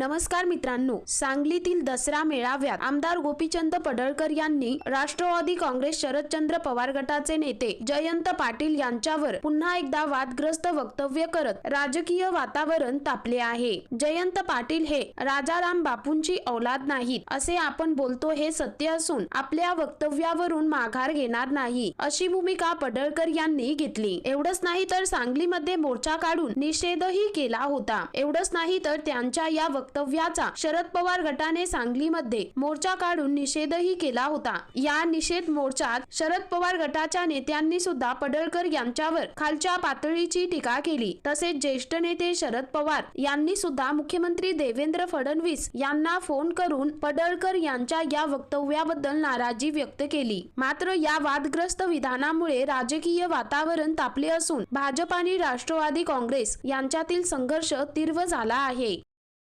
नमस्कार मित्रांनो सांगलीतील दसरा मेळाव्यात आमदार गोपीचंद पडळकर यांनी राष्ट्रवादी काँग्रेस शरदचंद्र पवार गटाचे नेते जयंत पाटील यांच्यावर पुन्हा एकदा वादग्रस्त वक्तव्य करत राजकीय वातावरण तापले आहे. जयंत पाटील हे राजाराम बापूंची औलाद नाहीत असे आपण बोलतो हे सत्य असून आपल्या वक्तव्यावरून माघार घेणार नाही अशी भूमिका पडळकर यांनी घेतली. एवढंच नाही तर सांगलीमध्ये मोर्चा काढून निषेधही केला होता. एवढंच नाही तर त्यांच्या या वक्तव्याचा शरद पवार गटाने सांगलीमध्ये मोर्चा काढून निषेधही केला होता. या निषेध मोर्चात शरद पवार गटाच्या नेत्यांनी सुद्धा पडळकर यांच्यावर खालच्या पातळीची टीका केली. तसेच ज्येष्ठ नेते शरद पवार यांनी सुद्धा मुख्यमंत्री देवेंद्र फडणवीस यांना फोन करून पडळकर यांच्या या वक्तव्याबद्दल नाराजी व्यक्त केली. मात्र या वादग्रस्त विधानामुळे राजकीय वातावरण तापले असून भाजप आणि राष्ट्रवादी काँग्रेस यांच्यातील संघर्ष तीव्र झाला आहे.